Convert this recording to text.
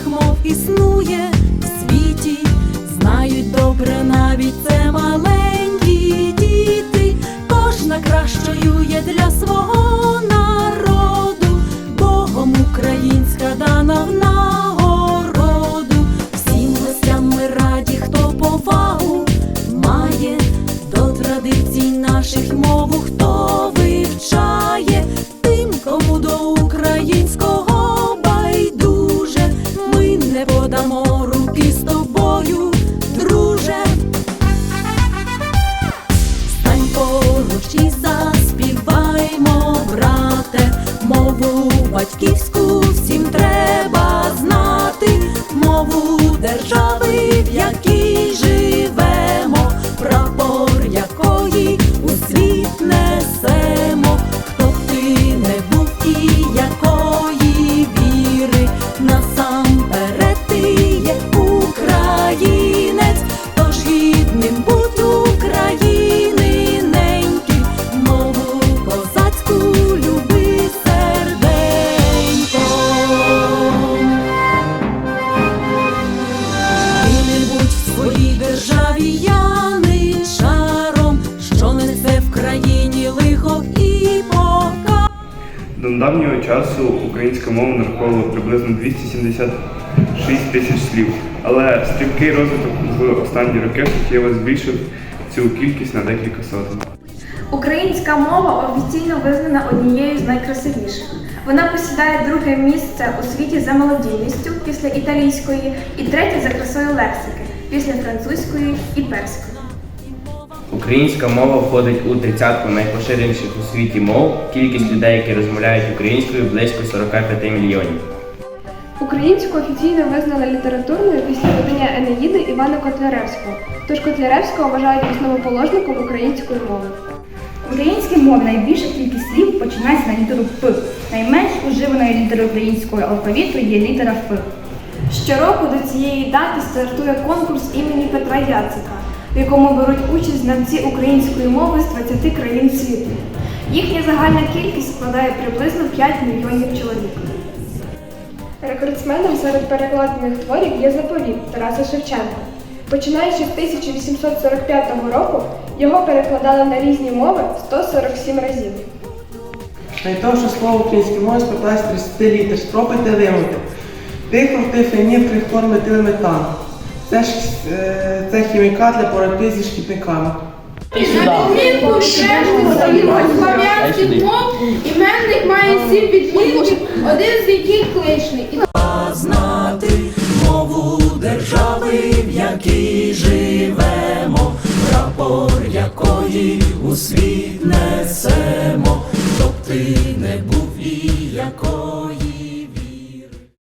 таких мов існує в світі, знають добре навіть це маленькі діти. Кожна кращою є для свого народу, Богом українська дана в нагороду. Всім гостям ми раді, хто повагу має до традицій наших мову, хто вивчає, тим, кому до українського мову державі яничаром, що несе в країні лихо і пока. До недавнього часу українська мова нараховувала приблизно 276 тисяч слів, але стрімкий розвиток в останні роки суттєво збільшив цю кількість на декілька сотень. Українська мова офіційно визнана однією з найкрасивіших. Вона посідає друге місце у світі за мелодійністю після італійської і третє за красою лексики після французької і перської. Українська мова входить у тридцятку найпоширеніших у світі мов. Кількість людей, які розмовляють українською, близько 45 мільйонів. Українську офіційно визнали літературною після видання Енеїди Івана Котляревського. Тож Котляревського вважають основоположником української мови. В українській мові найбільша кількість слів починається на літеру П. Найменш уживаною літерою українського алфавіту є літера Ф. Щороку до цієї дати стартує конкурс імені Петра Яцика, в якому беруть участь знавці української мови з 20 країн світу. Їхня загальна кількість складає приблизно 5 мільйонів чоловік. Рекордсменом серед перекладених творів є заповіт Тараса Шевченка. Починаючи з 1845 року, його перекладали на різні мови 147 разів. Найдовше слово в українській мові складається з 30 літер. Спробуйте вимовити. Тихо, тифені, прихлор, метил, метан. Це, е, це хімікат для боротьби зі шкідниками. Відмінку слов'янських мов іменник має сім відмінків, один з яких кличний. І знати мову держави, в якій живемо, прапор якої у світ несемо, щоб ти не був і якої